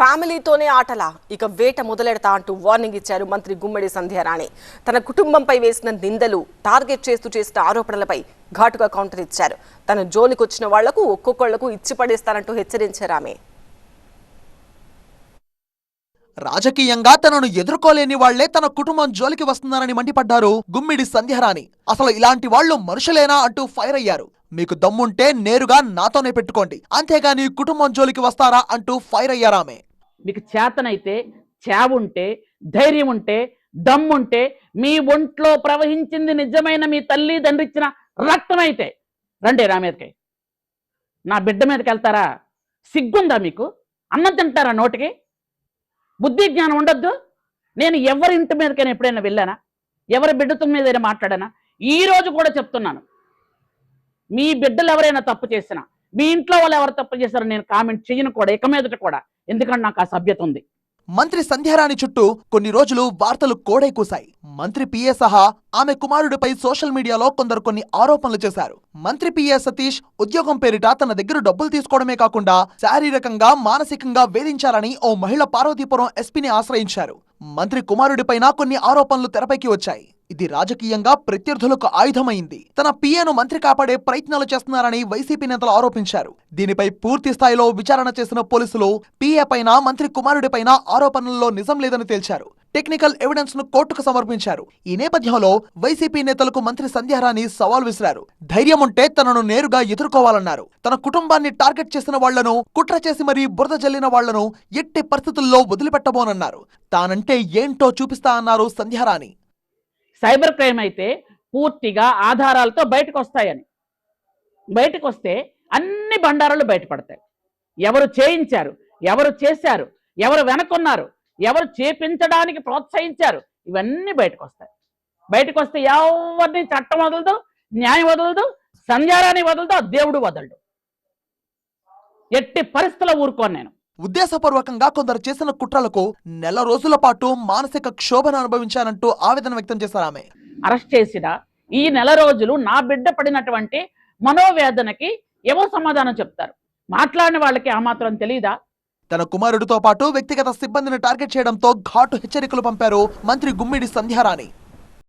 ఫ్యామిలీతోనే ఆటలా? ఇక వేట మొదలెడతా అంటూ వార్నింగ్ ఇచ్చారు మంత్రి గుమ్మడి సంధ్యారాణి. తన కుటుంబంపై వేసిన నిందలు టార్గెట్ చేస్తూ చేసిన ఆరోపణలపై ఘాటుగా కౌంటర్ ఇచ్చారు. తన జోలికొచ్చిన వాళ్ళకు ఒక్కొక్కళ్ళకు ఇచ్చి పడేస్తానంటూ హెచ్చరించారు ఆమె. రాజకీయంగా తనను ఎదుర్కోలేని వాళ్ళే తన కుటుంబం జోలికి వస్తున్నారని మండిపడ్డారు గుమ్మిడి సంధ్యారాణి. అసలు ఇలాంటి వాళ్ళు మనుషులేనా అంటూ ఫైర్ అయ్యారు. మీకు దమ్ముంటే నేరుగా నాతోనే పెట్టుకోండి. అంతేగాని కుటుంబం జోలికి వస్తారా అంటూ ఫైర్ అయ్యారామె మీకు చేతనైతే చావుంటే ధైర్యం ఉంటే దమ్ముంటే మీ ఒంట్లో ప్రవహించింది నిజమైన మీ తల్లి తండ్రి ఇచ్చిన రక్తం అయితే రండి నా మీదకి. నా బిడ్డ మీదకి వెళ్తారా సిగ్గుందా మీకు? అన్నం తింటారా నోటికి? బుద్ధి జ్ఞానం ఉండొద్దు? నేను ఎవరి ఇంటి మీదకైనా ఎప్పుడైనా వెళ్ళానా? ఎవరి బిడ్డతో మీదైనా మాట్లాడానా? ఈ రోజు కూడా చెప్తున్నాను. మీ బిడ్డలు ఎవరైనా తప్పు చేసినా మీ ఇంట్లో వాళ్ళు ఎవరు తప్పు చేశారో నేను కామెంట్ చేయను కూడా ఇక మీదట కూడా. ఎందుకంటే నాకు ఆ సభ్యత ఉంది. మంత్రి సంధ్యారాణి చుట్టూ కొన్ని రోజులు వార్తలు కోడై కూశాయి. మంత్రి పిఏ సహా ఆమె కుమారుడిపై సోషల్ మీడియాలో కొందరు కొన్ని ఆరోపణలు చేశారు. మంత్రి పిఏ సతీష్ ఉద్యోగం పేరిట తన దగ్గర డబ్బులు తీసుకోవడమే కాకుండా శారీరకంగా మానసికంగా వేధించారని ఓ మహిళ పార్వతీపురం ఎస్పీని ఆశ్రయించారు. మంత్రి కుమారుడిపైన కొన్ని ఆరోపణలు తెరపైకి వచ్చాయి. ఇది రాజకీయంగా ప్రత్యర్థులకు ఆయుధమైంది. తన పిఏను మంత్రి కాపాడే ప్రయత్నాలు చేస్తున్నారని వైసీపీ నేతలు ఆరోపించారు. దీనిపై పూర్తి స్థాయిలో విచారణ చేసిన పోలీసులు పిఏ పైన మంత్రి కుమారుడిపైన ఆరోపణల్లో నిజం లేదని తేల్చారు. టెక్నికల్ ఎవిడెన్స్ను కోర్టుకు సమర్పించారు. ఈ నేపథ్యంలో వైసీపీ నేతలకు మంత్రి సంధ్యారాణి సవాల్ విసిరారు. ధైర్యం ఉంటే తనను నేరుగా ఎదుర్కోవాలన్నారు. తన కుటుంబాన్ని టార్గెట్ చేసిన వాళ్ళను కుట్ర చేసి మరీ బురద జల్లిన వాళ్ళను ఎట్టి పరిస్థితుల్లో వదిలిపెట్టబోనన్నారు. తానంటే ఏంటో చూపిస్తా అన్నారు సంధ్యారాణి. సైబర్ క్రైమ్ అయితే పూర్తిగా ఆధారాలతో బయటకు వస్తాయని బయటకు వస్తే అన్ని బండారాలు బయటపడతాయి. ఎవరు చేయించారు ఎవరు చేశారు ఎవరు వెనకున్నారు ఎవరు చేపించడానికి ప్రోత్సహించారు? ఇవన్నీ బయటకు వస్తాయి బయటకు వస్తే ఎవరిని చట్టం వదలదు న్యాయం వదలదు సంజారాన్ని వదలదు ఆ దేవుడు వదలడు. ఎట్టి పరిస్థితుల్లో ఊరుకోను నేను. ఉద్దేశపూర్వకంగా కొందరు చేసిన కుట్రలకు నెల రోజుల పాటు మానసిక క్షోభను అనుభవించానంటూ ఆవేదన వ్యక్తం చేశారు ఆమె. అరెస్ట్ చేసిన ఈ నెల రోజులు నా బిడ్డ పడినటువంటి మనోవేదనకి ఎవరు సమాధానం చెప్తారు? మాట్లాడిన వాళ్ళకి ఆ మాత్రం తెలియదా తన కుమారుడితో పాటు వ్యక్తిగత సిబ్బందిని టార్గెట్ చేయడంతో ఘాటు హెచ్చరికలు పంపారు మంత్రి గుమ్మిడి సంధ్యారాణి.